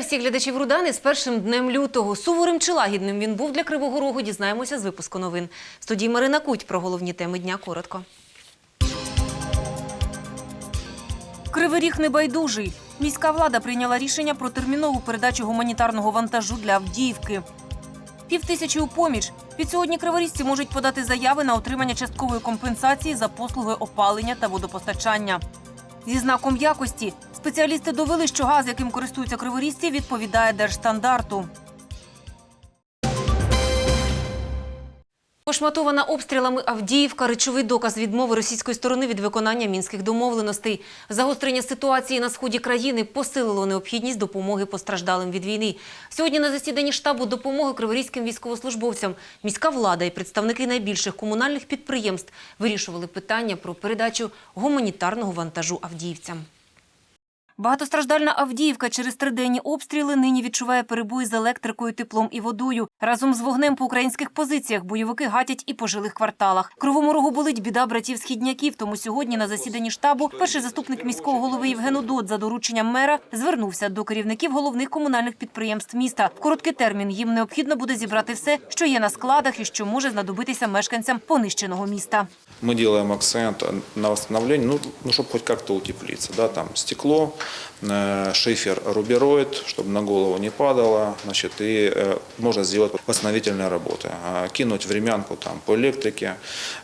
Вітаю всіх глядачів Рудани з першим днем лютого. Суворим чи лагідним він був для Кривого Рогу. Дізнаємося з випуску новин. В студії Марина Куть про головні теми дня коротко. Кривий ріг небайдужий. Міська влада прийняла рішення про термінову передачу гуманітарного вантажу для Авдіївки. Півтисячі у поміч. Від сьогодні криворізці можуть подати заяви на отримання часткової компенсації за послуги опалення та водопостачання. Зі знаком якості спеціалісти довели, що газ, яким користуються криворізці, відповідає держстандарту. Пошматована обстрілами Авдіївка – речовий доказ відмови російської сторони від виконання мінських домовленостей. Загострення ситуації на сході країни посилило необхідність допомоги постраждалим від війни. Сьогодні на засіданні штабу допомоги криворізьким військовослужбовцям міська влада і представники найбільших комунальних підприємств вирішували питання про передачу гуманітарного вантажу авдіївцям. Багатостраждальна Авдіївка через триденні обстріли нині відчуває перебої з електрикою, теплом і водою. Разом з вогнем по українських позиціях бойовики гатять і по жилих кварталах. Кривому рогу болить біда братів східняків. Тому сьогодні на засіданні штабу перший заступник міського голови Євген Удот за дорученням мера звернувся до керівників головних комунальних підприємств міста. В короткий термін їм необхідно буде зібрати все, що є на складах і що може знадобитися мешканцям понищеного міста. Мы делаем акцент на восстановление, ну, ну чтобы хоть как-то утеплиться. Да, там стекло, э, шифер, рубероид, чтобы на голову не падало, значит, и э, можно сделать восстановительные работы. А, Кинуть времянку там, по электрике,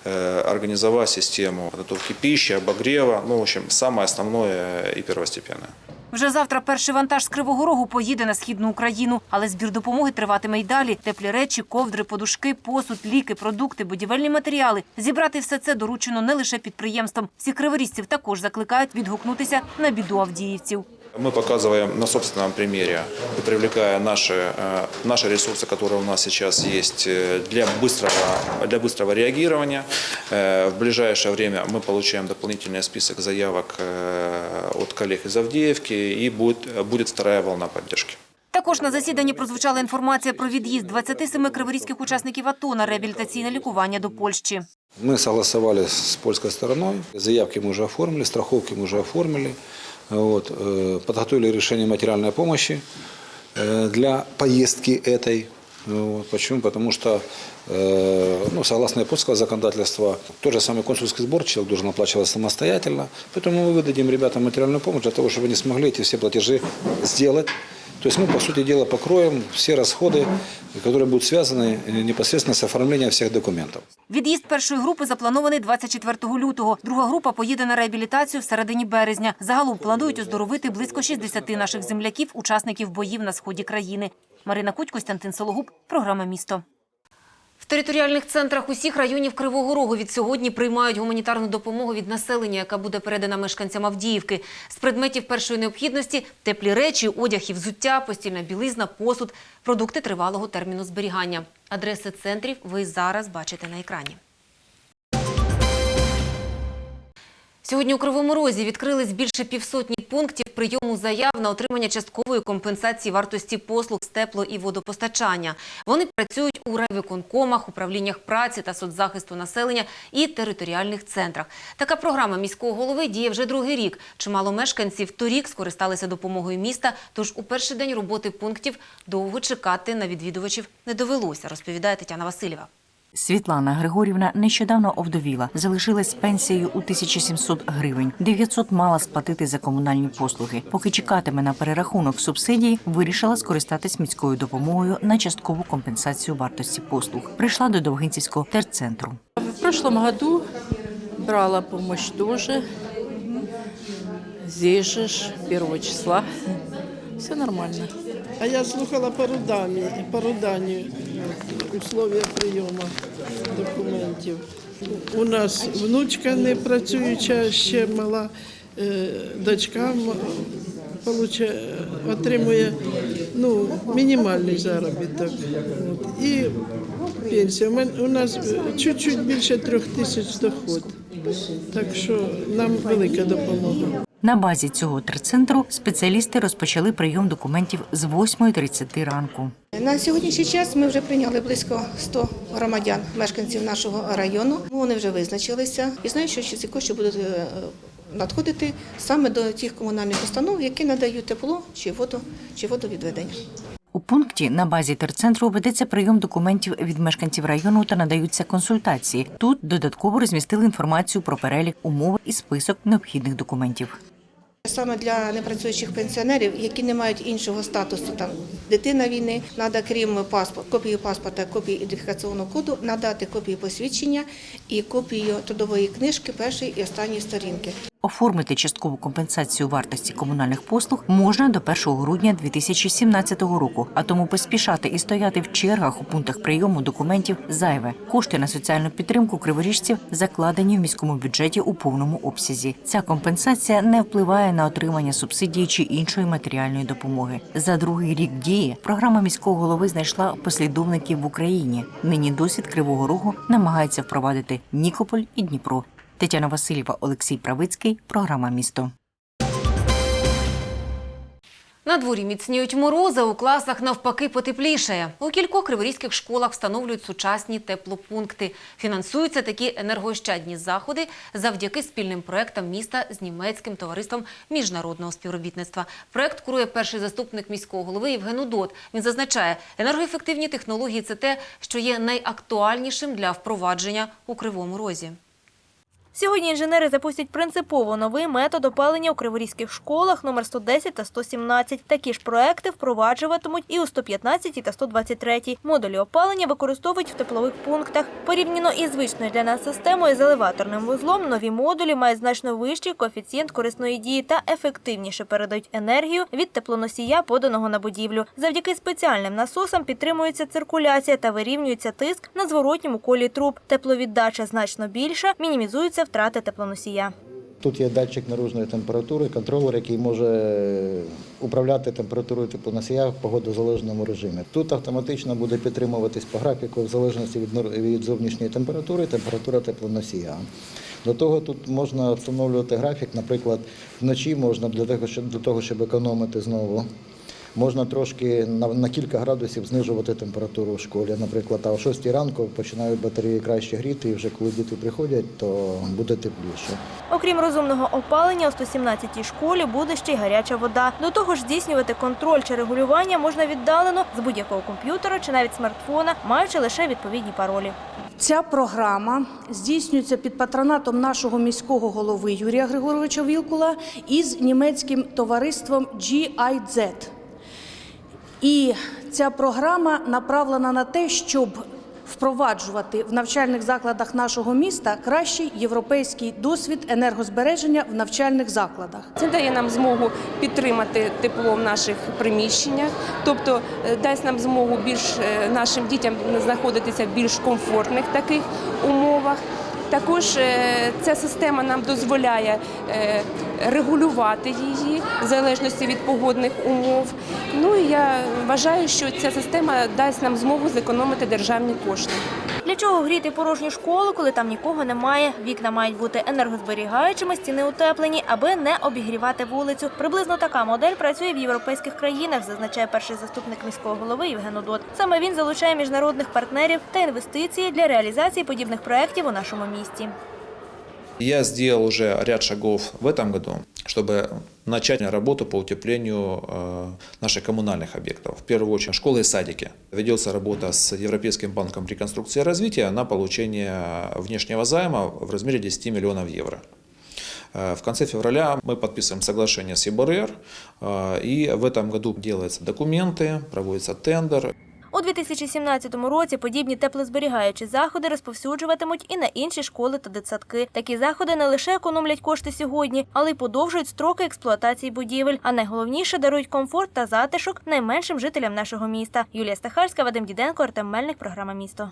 э, организовать систему подготовки пищи, обогрева, ну, в общем, самое основное и первостепенное. Вже завтра перший вантаж з Кривого Рогу поїде на східну Україну, але збір допомоги триватиме й далі. Теплі речі, ковдри, подушки, посуд, ліки, продукти, будівельні матеріали. Зібрати все це доручено не лише підприємствам. Всі криворізців також закликають відгукнутися на біду авдіївців. Мы показываем на собственном примере, и привлекая наши, э, наши ресурсы, которые у нас сейчас есть э, для быстрого, для быстрого реагирования. Э, В ближайшее время мы получаем дополнительный список заявок э, от коллег из Авдеевки, и будет, будет вторая волна поддержки. Також на засіданні прозвучала інформація про від'їзд 27 криворізьких учасників АТО на реабілітаційне лікування до Польщі. Мы согласовали с польской стороной, заявки мы уже оформили, страховки мы уже оформили, вот, э, подготовили решение материальной помощи э, для поездки этой. Вот, почему? Потому что, э, ну, согласно японского законодательства, тот же самый консульский сбор человек должен оплачивать самостоятельно. Поэтому мы выдадим ребятам материальную помощь для того, чтобы они смогли эти все платежи сделать. То есть мы, по сути дела, покроем все расходы, которые будут связаны э, непосредственно с оформлением всех документов. Від'їзд першої групи запланований 24 лютого. Друга група поїде на реабілітацію в середині березня. Загалом планують оздоровити близько 60 наших земляків, учасників боїв на сході країни. Марина Куть, Костянтин Сологуб, програма «Місто». Територіальних центрах усіх районів Кривого Рогу від сьогодні приймають гуманітарну допомогу від населення, яка буде передана мешканцям Авдіївки. З предметів першої необхідності – теплі речі, одяг і взуття, постільна білизна, посуд, продукти тривалого терміну зберігання. Адреси центрів ви зараз бачите на екрані. Сьогодні у Кривому Розі відкрились більше півсотні пунктів прийому заяв на отримання часткової компенсації вартості послуг з тепло- і водопостачання. Вони працюють у райвиконкомах, управліннях праці та соцзахисту населення і територіальних центрах. Така програма міського голови діє вже другий рік. Чимало мешканців торік скористалися допомогою міста, тож у перший день роботи пунктів довго чекати на відвідувачів не довелося, розповідає Тетяна Васильєва. Світлана Григорівна нещодавно овдовіла, залишилась пенсією у 1700 гривень. 900 мала сплатити за комунальні послуги. Поки чекатиме на перерахунок субсидій, вирішила скористатись міською допомогою на часткову компенсацію вартості послуг. Прийшла до Довгинцівського терцентру. В прошлом году брала помощь тоже. Здесь же 1 числа. Все нормально. А я слухала по Рудані условия прийому документів. У нас внучка не працююча, ще мала е, дочка отримує ну, мінімальний заробіток. І пенсія. У нас е, чуть-чуть більше трьох тисяч доход. Так що нам велика допомога. На базі цього терцентру спеціалісти розпочали прийом документів з 8.30 ранку. На сьогоднішній час ми вже прийняли близько 100 громадян, мешканців нашого району. Вони вже визначилися і знають, що ці кошти будуть е, надходити саме до тих комунальних установ, які надають тепло чи воду чи водовідведення. У пункті на базі терцентру ведеться прийом документів від мешканців району та надаються консультації. Тут додатково розмістили інформацію про перелік умов і список необхідних документів. Саме для непрацюючих пенсіонерів, які не мають іншого статусу, там дитина війни, треба крім паспорт, копії паспорта, копії ідентифікаційного коду, надати копію посвідчення і копію трудової книжки першої і останньої сторінки. Оформити часткову компенсацію вартості комунальних послуг можна до 1 грудня 2017 року, а тому поспішати і стояти в чергах у пунктах прийому документів зайве. Кошти на соціальну підтримку криворіжців закладені в міському бюджеті у повному обсязі. Ця компенсація не впливає на отримання субсидії чи іншої матеріальної допомоги. За другий рік дії програма міського голови знайшла послідовників в Україні. Нині досвід Кривого Рогу намагається впровадити Нікополь і Дніпро. Тетяна Васильєва, Олексій Правицький. Програма місто. На дворі міцніють морози, у класах навпаки потеплішає. У кількох криворізьких школах встановлюють сучасні теплопункти. Фінансуються такі енергоощадні заходи завдяки спільним проектам міста з німецьким товариством міжнародного співробітництва. Проект курує перший заступник міського голови Євген Удот. Він зазначає, енергоефективні технології це те, що є найактуальнішим для впровадження у кривому розі. Сьогодні інженери запустять принципово новий метод опалення у криворізьких школах номер 110 та 117. Такі ж проекти впроваджуватимуть і у 115 та 123. Модулі опалення використовують в теплових пунктах. Порівняно із звичною для нас системою з елеваторним вузлом, нові модулі мають значно вищий коефіцієнт корисної дії та ефективніше передають енергію від теплоносія, поданого на будівлю. Завдяки спеціальним насосам підтримується циркуляція та вирівнюється тиск на зворотньому колі труб. Тепловіддача значно більша, мінімізуються втрати теплоносія. Тут є датчик наружної температури, контролер, який може управляти температурою теплоносія в погодозалежному режимі. Тут автоматично буде підтримуватись по графіку в залежності від, зовнішньої температури, температура теплоносія. До того тут можна встановлювати графік, наприклад, вночі можна для того, щоб економити знову. Можна трошки на, на кілька градусів знижувати температуру в школі. Наприклад, а о 6 ранку починають батареї краще гріти, і вже коли діти приходять, то буде тепліше. Окрім розумного опалення, у 117-й школі буде ще й гаряча вода. До того ж, здійснювати контроль чи регулювання можна віддалено з будь-якого комп'ютера чи навіть смартфона, маючи лише відповідні паролі. Ця програма здійснюється під патронатом нашого міського голови Юрія Григоровича Вілкула із німецьким товариством GIZ. І ця програма направлена на те, щоб впроваджувати в навчальних закладах нашого міста кращий європейський досвід енергозбереження в навчальних закладах. Це дає нам змогу підтримати тепло в наших приміщеннях, тобто е, дасть нам змогу більш е, нашим дітям знаходитися в більш комфортних таких умовах. Також е, ця система нам дозволяє е, регулювати її в залежності від погодних умов. Ну і я вважаю, що ця система дасть нам змогу зекономити державні кошти. Для чого гріти порожню школу, коли там нікого немає? Вікна мають бути енергозберігаючими, стіни утеплені, аби не обігрівати вулицю. Приблизно така модель працює в європейських країнах, зазначає перший заступник міського голови Євген Удот. Саме він залучає міжнародних партнерів та інвестиції для реалізації подібних проєктів у нашому місті. Я сделал уже ряд шагов в этом году, чтобы начать работу по утеплению э, наших коммунальных объектов. В первую очередь школы и садики. Ведется работа с Европейским банком реконструкции и развития на получение внешнего займа в размере 10 миллионов евро. Э, В конце февраля мы подписываем соглашение с ЕБРР, э, и в этом году делаются документы, проводится тендер. У 2017 році подібні теплозберігаючі заходи розповсюджуватимуть і на інші школи та дитсадки. Такі заходи не лише економлять кошти сьогодні, але й подовжують строки експлуатації будівель. А найголовніше дарують комфорт та затишок найменшим жителям нашого міста. Юлія Стахарська, Вадим Діденко, Артем Мельник, програма місто.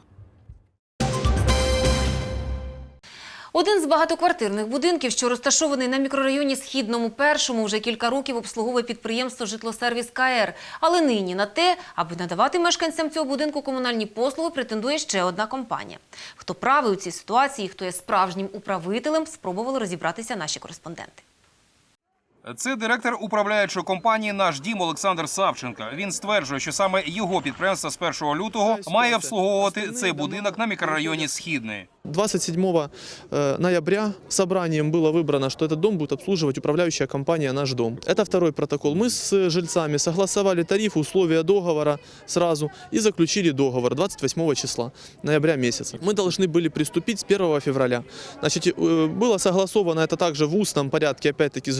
Один з багатоквартирних будинків, що розташований на мікрорайоні Східному першому, вже кілька років обслуговує підприємство Житлосервіс КР. Але нині на те, аби надавати мешканцям цього будинку комунальні послуги, претендує ще одна компанія. Хто правий у цій ситуації, хто є справжнім управителем, спробували розібратися наші кореспонденти. Це директор управляючої компанії Наш дім Олександр Савченко. Він стверджує, що саме його підприємство з 1 лютого має обслуговувати цей будинок на мікрорайоні Східний. 27 э, ноября собранием было выбрано, что этот дом будет обслуживать управляющая компания «Наш дом». Это второй протокол. Мы с жильцами согласовали тарифы, условия договора сразу и заключили договор 28 числа ноября месяца. Мы должны были приступить с 1 февраля. Значит, э, было согласовано это также в устном порядке, опять-таки, с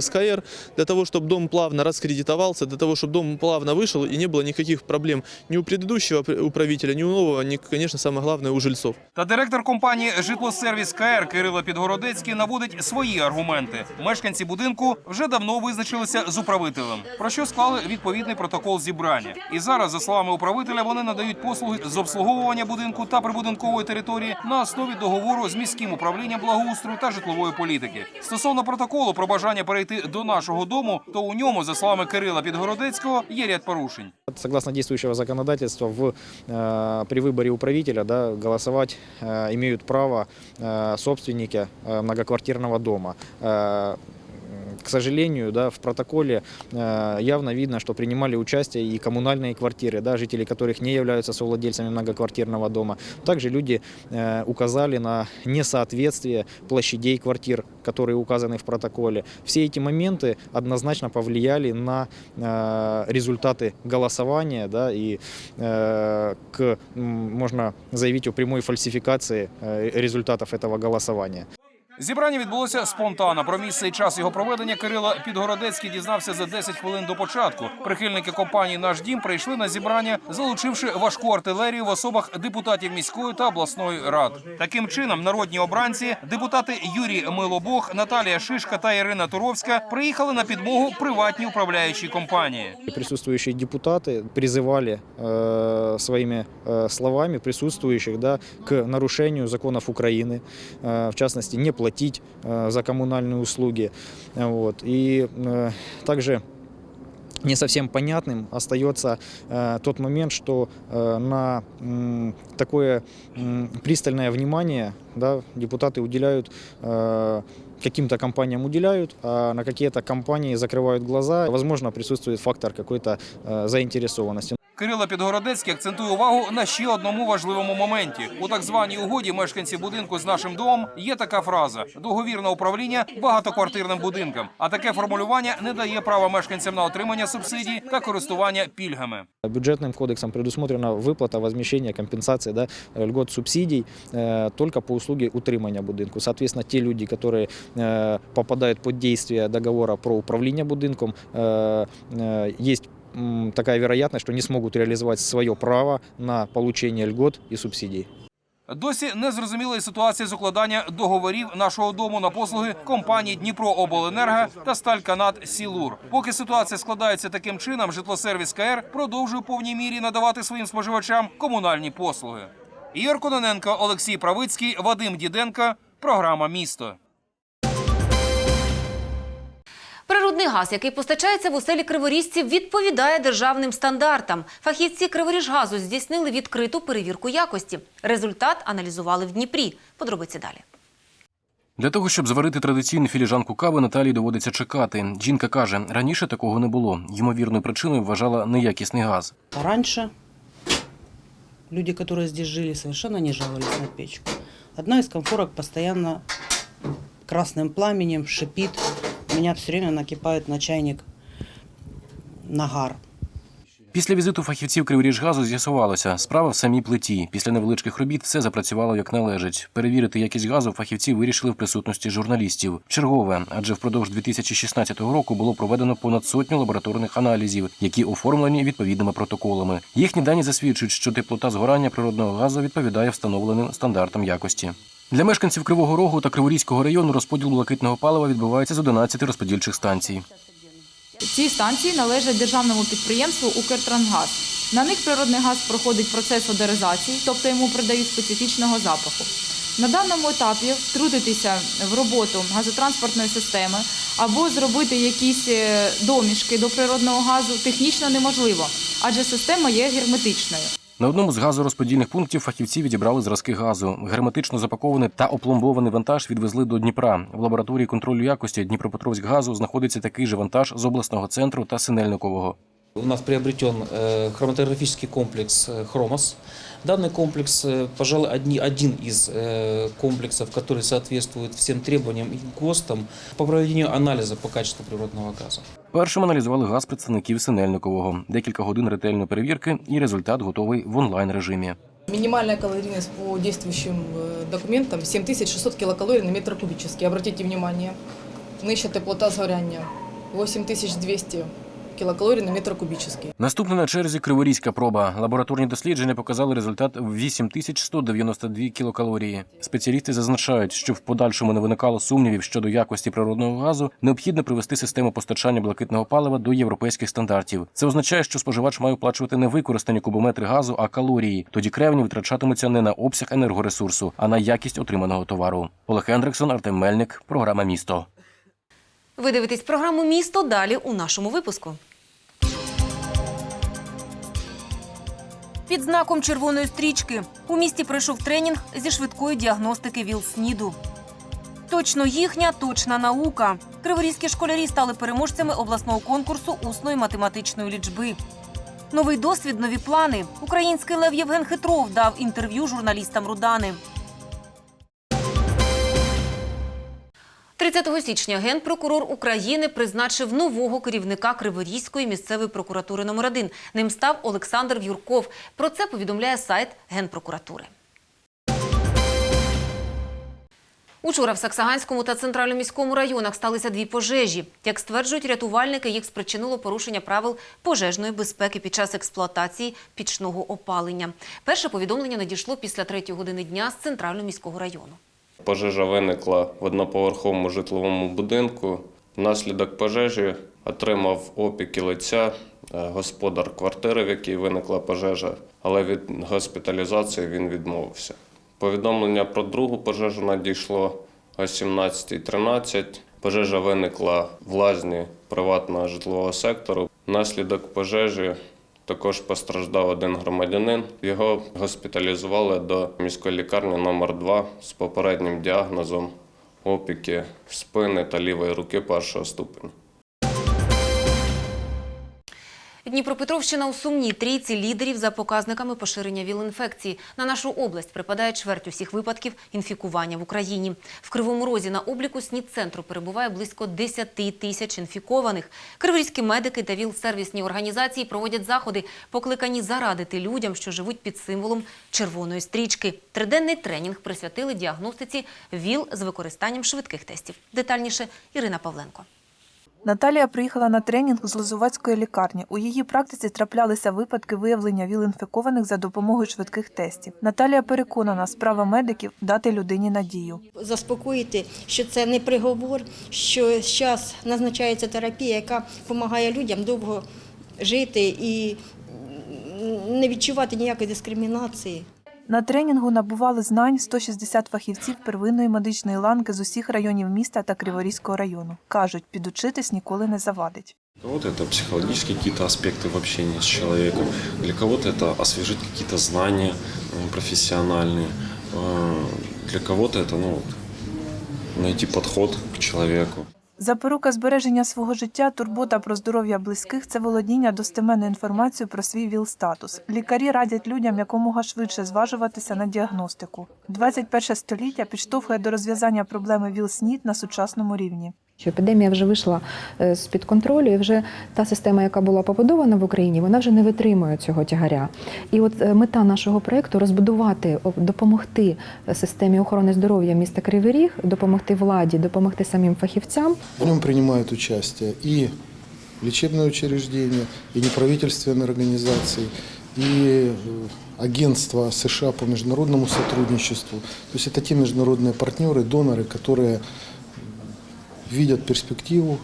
житлосервис КР, для того, чтобы дом плавно раскредитовался, для того, чтобы дом плавно вышел и не было никаких проблем ни у предыдущего пр- управителя, ни у нового, ни, конечно, самое главное, у жильцов. Та директор компанії Житлосервіс КР Кирило Підгородецький наводить свої аргументи. Мешканці будинку вже давно визначилися з управителем, про що склали відповідний протокол зібрання. І зараз, за словами управителя, вони надають послуги з обслуговування будинку та прибудинкової території на основі договору з міським управлінням благоустрою та житлової політики. Стосовно протоколу про бажання перейти до нашого дому, то у ньому, за словами Кирила Підгородецького, є ряд порушень. Согласно действующего законодательства, в, э, при выборе управителя да, голосовать э, имеют право э, собственники э, многоквартирного дома. К сожалению, да, в протоколе э, явно видно, что принимали участие и коммунальные квартиры, да, жители которых не являются совладельцами многоквартирного дома. Также люди э, указали на несоответствие площадей квартир, которые указаны в протоколе. Все эти моменты однозначно повлияли на э, результаты голосования да, и к, можно заявить о прямой фальсификации результатов этого голосования. Зібрання відбулося спонтанно. Про місце і час його проведення Кирило Підгородецький дізнався за 10 хвилин до початку. Прихильники компанії Наш дім прийшли на зібрання, залучивши важку артилерію в особах депутатів міської та обласної рад. Таким чином, народні обранці, депутати Юрій Милобог, Наталія Шишка та Ірина Туровська приїхали на підмогу приватній управляючій компанії. И присутствующие депутаты призывали э, своими э, словами присутствующих да, к нарушению законов Украины, э, в частности, не платить э, за коммунальные услуги. Вот. И э, также не совсем понятным остается э, тот момент, что э, на м, такое м, пристальное внимание да, депутаты уделяют э, каким-то компаниям уделяют, а на какие-то компании закрывают глаза. Возможно, присутствует фактор какой-то э, заинтересованности. Кирило Підгородецький акцентує увагу на ще одному важливому моменті. У так званій угоді мешканців будинку з нашим домом є така фраза: договір на управління багатоквартирним будинком. А таке формулювання не дає права мешканцям на отримання субсидій та користування пільгами. Бюджетным кодексом предусмотрена выплата, возмещение, компенсация да, льгот, субсидий э, только по услуге утримания будинку. Соответственно, те люди, которые э, попадают под действие договора про управление будинком, э, э, есть м, такая вероятность, что не смогут реализовать свое право на получение льгот и субсидий. Досі не зрозуміла ситуація з укладання договорів нашого дому на послуги компаній Дніпрообленерго та Стальканат Сілур. Поки ситуація складається таким чином, житлосервіс КР продовжує у повній мірі надавати своїм споживачам комунальні послуги. Ігор Кононенко, Олексій Правицький, Вадим Діденко. Програма Місто. Природний газ, який постачається в оселі криворіжців, відповідає державним стандартам. Фахівці Криворіжгазу здійснили відкриту перевірку якості. Результат аналізували в Дніпрі. Подробиці далі. Для того, щоб зварити традиційну філіжанку кави, Наталії доводиться чекати. Жінка каже, раніше такого не було. Ймовірною причиною вважала неякісний газ. Раньше люди, которые здесь жили, совершенно не жаловались на печку. Одна из конфорок постоянно красным пламенем шипит. У меня все время накипает на чайник нагар. Після візиту фахівців Криворіжгазу з'ясувалося, справа в самій плиті. Після невеличких робіт все запрацювало як належить. Перевірити якість газу фахівці вирішили в присутності журналістів. Чергове, адже впродовж 2016 року було проведено понад сотню лабораторних аналізів, які оформлені відповідними протоколами. Їхні дані засвідчують, що теплота згорання природного газу відповідає встановленим стандартам якості. Для мешканців Кривого Рогу та Криворізького району розподіл блакитного палива відбувається з 11 розподільчих станцій. Ці станції належать державному підприємству Укртрансгаз. На них природний газ проходить процес одеризації, тобто йому придають специфічного запаху. На даному етапі втрутитися в роботу газотранспортної системи або зробити якісь е, домішки до природного газу технічно неможливо, адже система є герметичною. На одному з газорозподільних пунктів фахівці відібрали зразки газу. Герметично запакований та опломбований вантаж відвезли до Дніпра. В лабораторії контролю якості Дніпропетровськ газу знаходиться такий же вантаж з обласного центру та Синельникового. У нас приобретен э, хроматографический комплекс э, «Хромос». Данный комплекс, э, пожалуй, одни, один из э, комплексов, который соответствует всем требованиям и ГОСТам по проведению анализа по качеству природного газа. Першим аналізували газ представників Синельникового. Декілька годин ретельної перевірки, і результат готовий в онлайн режимі. Минимальная калорийность по действующим э, документам 7600 килокалорий на метр кубический. Обратите внимание. Нижча теплота згоряння 8200 килокалорий на метр кубический. Наступна на черзі криворізька проба. Лабораторні дослідження показали результат в 8192 кілокалорії. Спеціалісти зазначають, щоб в подальшому не виникало сумнівів щодо якості природного газу, необхідно привести систему постачання блакитного палива до європейських стандартів. Це означає, що споживач має оплачувати не використані кубометри газу, а калорії. Тоді кревні витрачатимуться не на обсяг енергоресурсу, а на якість отриманого товару. Олег Ендриксон, Артем Мельник, програма Місто. Ви дивитесь програму Місто далі у нашому випуску. Під знаком червоної стрічки у місті пройшов тренінг зі швидкої діагностики ВІЛ-СНІДу. Точно їхня, точна наука. Криворізькі школярі стали переможцями обласного конкурсу усної математичної лічби. Новий досвід, нові плани. Український лев Євген Хитров дав інтерв'ю журналістам Рудани. 30 січня генпрокурор України призначив нового керівника Криворізької місцевої прокуратури номер 1 Ним став Олександр В'юрков. Про це повідомляє сайт Генпрокуратури. Учора в Саксаганському та центральному міському районах сталися дві пожежі. Як стверджують рятувальники, їх спричинило порушення правил пожежної безпеки під час експлуатації пічного опалення. Перше повідомлення надійшло після третьої години дня з центрального міського району. Пожежа виникла в одноповерховому житловому будинку. Внаслідок пожежі отримав опіки лиця е, господар квартири, в якій виникла пожежа, але від госпіталізації він відмовився. Повідомлення про другу пожежу надійшло о 17.13. Пожежа виникла в лазні приватного житлового сектору. Внаслідок пожежі також постраждав один громадянин. Його госпіталізували до міської лікарні номер 2 з попереднім діагнозом опіки спини та лівої руки першого ступеня. Дніпропетровщина у сумній трійці лідерів за показниками поширення ВІЛ-інфекції. На нашу область припадає чверть усіх випадків інфікування в Україні. В Кривому Розі на обліку СНІД-центру перебуває близько 10 тисяч інфікованих. Криворізькі медики та ВІЛ-сервісні організації проводять заходи, покликані зарадити людям, що живуть під символом червоної стрічки. Триденний тренінг присвятили діагностиці ВІЛ з використанням швидких тестів. Детальніше Ірина Павленко. Наталія приїхала на тренінг з Лозувацької лікарні. У її практиці траплялися випадки виявлення ВІЛ-інфікованих за допомогою швидких тестів. Наталія переконана, справа медиків дати людині надію. заспокоїти, що це не приговор, що зараз назначається терапія, яка допомагає людям довго жити і не відчувати ніякої дискримінації. На тренінгу набували знань 160 фахівців первинної медичної ланки з усіх районів міста та Криворізького району. Кажуть, підучитись ніколи не завадить. У кого-то это психологические какие-то аспекты в общении с человеком, для кого-то это освежить какие-то знания м, профессиональные, Э, для кого-то это ну, найти подход к человеку. Запорука збереження свого життя, турбота про здоров'я близьких це володіння достеменною інформацією про свій ВІЛ-статус. Лікарі радять людям якомога швидше зважуватися на діагностику. 21 століття підштовхує до розв'язання проблеми ВІЛ-СНІД на сучасному рівні. Що епідемія вже вийшла е, з-під контролю, і вже та система, яка була побудована в Україні, вона вже не витримує цього тягаря. І от е, мета нашого проєкту розбудувати, о, допомогти системі охорони здоров'я міста Кривий Ріг, допомогти владі, допомогти самим фахівцям. В нем принимают участие и лечебные учреждения, и неправительственные организации, и э, агентства США по международному сотрудничеству. То есть это те международные партнеры, доноры, которые видят перспективу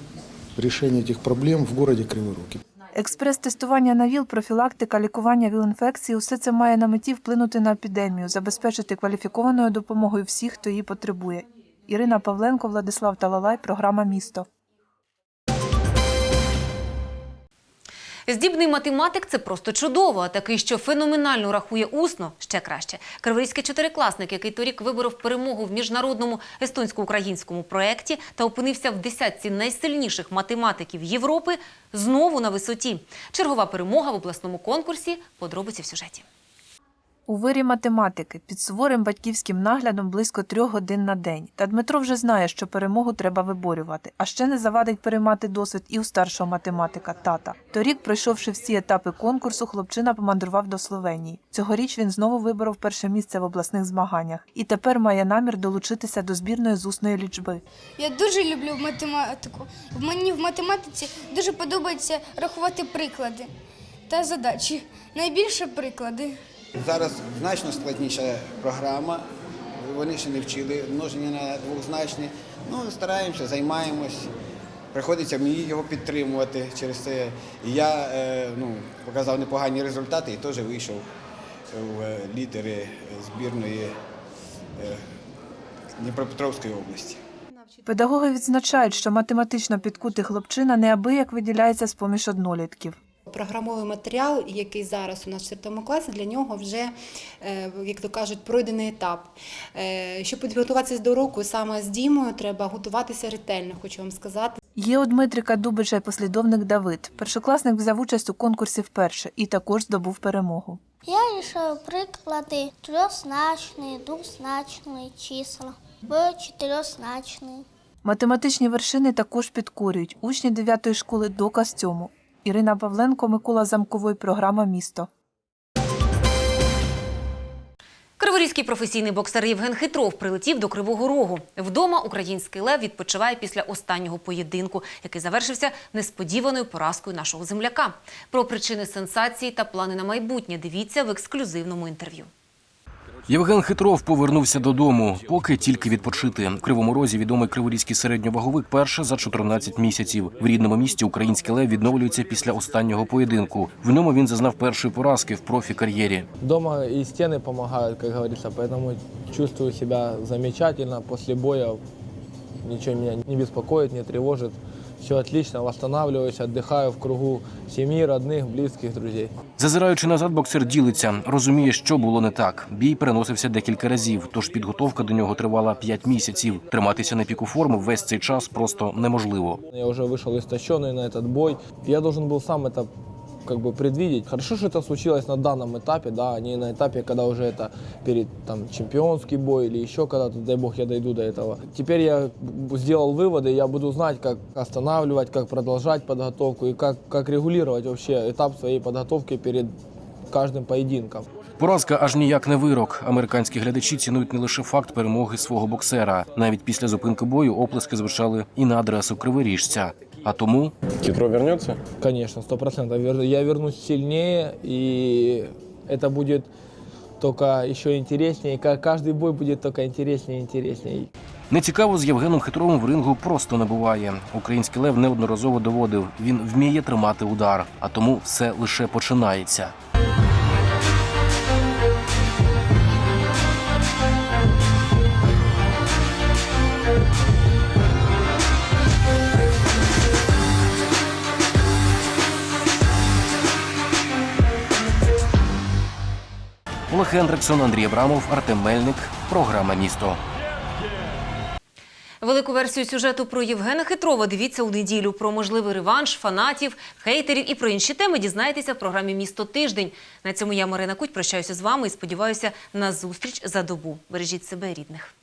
решения этих проблем в городе Кривой Рог. Експрес-тестування на ВІЛ, профілактика, лікування ВІЛ-інфекції – усе це має на меті вплинути на епідемію, забезпечити кваліфікованою допомогою всіх, хто її потребує. Ірина Павленко, Владислав Талалай, програма «Місто». Здібний математик це просто чудово, а такий, що феноменально рахує усно, ще краще. Криворізький чотирикласник, який торік виборов перемогу в міжнародному естонсько-українському проєкті та опинився в десятці найсильніших математиків Європи, знову на висоті. Чергова перемога в обласному конкурсі. Подробиці в сюжеті. У вирі математики під суворим батьківським наглядом близько трьох годин на день. Та Дмитро вже знає, що перемогу треба виборювати. А ще не завадить переймати досвід і у старшого математика тата. Торік, пройшовши всі етапи конкурсу, хлопчина помандрував до Словенії. Цьогоріч він знову виборов перше місце в обласних змаганнях і тепер має намір долучитися до збірної з усної лічби. Я дуже люблю математику. Мені в математиці дуже подобається рахувати приклади та задачі. Найбільше приклади. Зараз значно складніша програма. Вони ще не вчили множення на двозначні. Ну, стараємося, займаємось. Приходиться мені його підтримувати через це. Я е, ну, показав непогані результати і теж вийшов в е, лідери збірної е, Дніпропетровської області. Педагоги відзначають, що математично підкутий хлопчина неабияк виділяється з поміж однолітків. Програмовий матеріал, який зараз у нас в 4 класі, для нього вже, е, як то кажуть, пройдений етап. Е, Щоб підготуватися до року, саме з Дімою треба готуватися ретельно, хочу вам сказати. Є у Дмитрика Дубича послідовник Давид. Першокласник взяв участь у конкурсі вперше і також здобув перемогу. Я рішаю приклади трьохзначні, двозначні числа, чотирьохзначні. Математичні вершини також підкорюють учні 9 школи доказ цьому. Ірина Павленко, Микола Замковий, програма Місто. Криворізький професійний боксер Євген Хитров прилетів до Кривого Рогу. Вдома український лев відпочиває після останнього поєдинку, який завершився несподіваною поразкою нашого земляка. Про причини сенсації та плани на майбутнє дивіться в ексклюзивному інтерв'ю. Євген Хитров повернувся додому, поки тільки відпочити. В Кривому Розі відомий криворізький середньоваговик перше за 14 місяців. В рідному місті український лев відновлюється після останнього поєдинку. В ньому він зазнав першої поразки в профі-кар'єрі. Дома и стены помогают, как говорится, поэтому чувствую себя замечательно. После боя ничего меня не беспокоит, не тревожит Все отлично, восстанавливаюсь, отдыхаю в кругу семьи, родных, близких, друзей. Зазираючи назад, боксер ділиться, розуміє, що було не так. Бій переносився декілька разів, тож підготовка до нього тривала 5 місяців. Триматися на піку форми весь цей час просто неможливо. Я уже вышел истощенный на этот бой. Я должен был сам это как бы предвидеть. Хорошо, что это случилось на данном этапе, да, а не на этапе, когда уже это перед там чемпионский бой или еще когда-то, дай бог, я дойду до этого. Теперь я б- сделал выводы, я буду знать, как останавливать, как продолжать подготовку и как, как регулировать вообще этап своей подготовки перед каждым поединком. Поразка аж ніяк не вирок. Американські глядачі цінують не лише факт перемоги свого боксера. Навіть після зупинки бою оплески звучали і на адресу криворіжця. А тому Хитро вернется? Конечно, сто процентов. Я вернусь сильнее, и это будет только еще интереснее. Каждый бой будет только интереснее и интереснее. нецікаво з Євгеном Хитровим в рингу просто не буває. Український лев неодноразово доводив, він вміє тримати удар, а тому все лише починається. Олег Хендриксон, Андрій Абрамов, Артем Мельник. Програма Місто. Велику версію сюжету про Євгена Хитрова дивіться у неділю. Про можливий реванш, фанатів, хейтерів і про інші теми дізнаєтеся в програмі Місто тиждень. На цьому я Марина Куть прощаюся з вами і сподіваюся на зустріч за добу. Бережіть себе рідних.